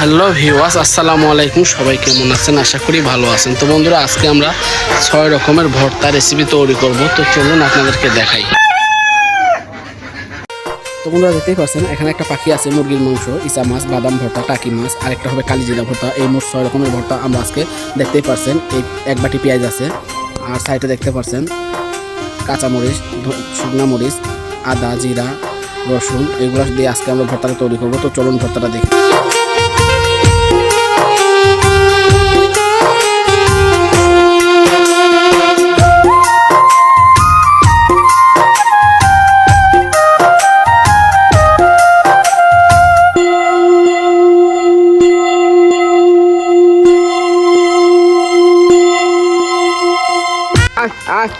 Hello ভিওয়াস আসসালামু আলাইকুম। সবাই কেমন আছেন? আশা করি ভালো আছেন। তো বন্ধুরা, আজকে আমরা ছয় রকমের ভর্তা রেসিপি তৈরি করব। তো চলুন আপনাদেরকে দেখাই। তো বন্ধুরা, দেখতেই পাচ্ছেন, এখানে একটা পাখি আছে, মুরগির মাংস ইসা মাছ, বাদাম ভর্তা, টাকি মাছ আর একটা হবে কালিজিরা ভর্তা। এই মোট ছয় রকমের ভর্তা আমরা আজকে দেখতেই পাচ্ছেন। এই এক বাটি পেঁয়াজ আছে, আর সাইডে দেখতে পাচ্ছেন কাঁচামরিচ শুকনা মরিচ, আদা, জিরা, রসুন, এগুলো দিয়ে আজকে আমরা ভর্তাটা তৈরি করব। তো চলুন ভর্তাটা দেখি। আয় আয়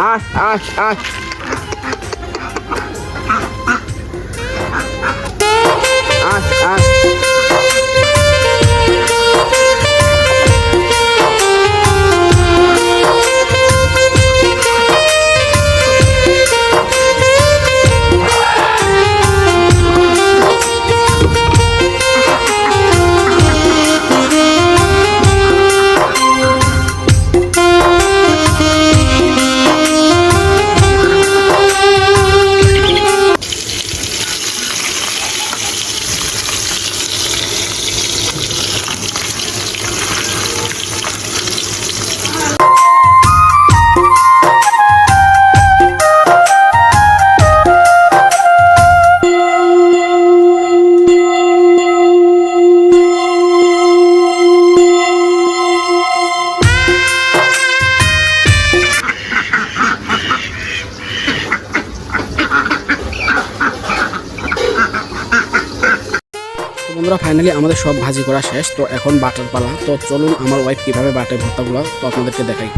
আয় আয় আয় বন্ধুরা ফাইনালি আমাদের সব ভাজি করা শেষ। তো এখন বাটার পালা। তো চলুন আমার ওয়াইফ কীভাবে বাটে ভর্তাগুলো, তো আপনাদেরকে দেখাই।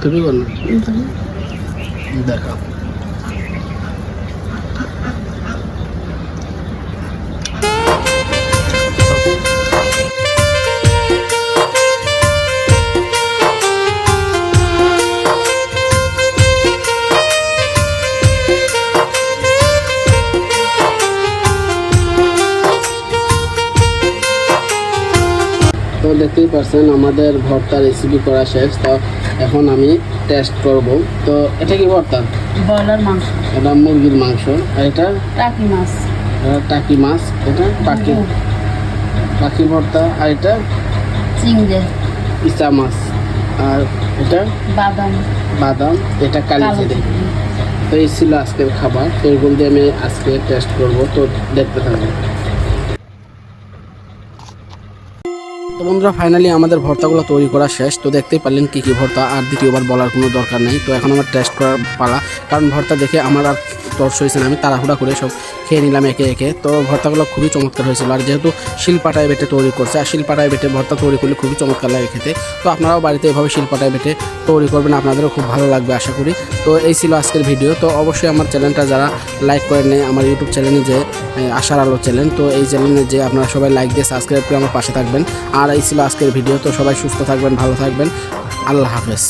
তুমি বল। দেখা তো দেখতেই পারছেন আমাদের ভর্তা রেসিপি করা শেষ। তো এখন আমি টেস্ট করব। তো এটা কি ভর্তা? ব্রয়লার মাংস। এটা মুরগির মাংস। আর এটা? টাকি মাছ। এটা টাকি মাছ। এটা পাখি পাখি ভর্তা। আর এটা? চিংড়ে। ইচা মাছ। আর এটা? বাদাম। বাদাম। এটা কালি কালো জিরে। জিরে। তো এই ছিল আজকের খাবার। তো এরকম দিয়ে আমি আজকে টেস্ট করব। তো দেখতে থাকব তো বন্ধুরা ফাইনালি আমাদের ভর্তাগুলো তৈরি করা শেষ। তো দেখতেই পারলেন কী কী ভর্তা, আর দ্বিতীয়বার বলার কোনো দরকার নেই। তো এখন আমার টেস্ট করার পালা। কারণ ভর্তা দেখে আমার আর তর্স হয়েছে না, আমি তাড়াহুড়া করে সব খেয়ে নিলাম একে একে। তো ভর্তাগুলো খুবই চমৎকার হয়েছিল। আর যেহেতু শিলপাটায় বেটে তৈরি করছে, আর শিলপাটায় বেটে ভর্তা তৈরি করলে খুবই চমৎকার লাগে খেতে। তো আপনারাও বাড়িতে এভাবে শিলপাটায় বেটে তৈরি করবেন, আপনাদেরও খুব ভালো লাগবে আশা করি। তো এই ছিল আজকের ভিডিও তো অবশ্যই আমার চ্যানেলটা যারা লাইক করেন নেই আমার ইউটিউব চ্যানেলে যে আশার আলো চ্যানেল তো এই চ্যানেলে যে আপনারা সবাই লাইক দিয়ে সাবস্ক্রাইব করে আমার পাশে থাকবেন। আর এই ছিল আজকের ভিডিও। তো সবাই সুস্থ থাকবেন ভালো থাকবেন। আল্লাহ হাফেজ।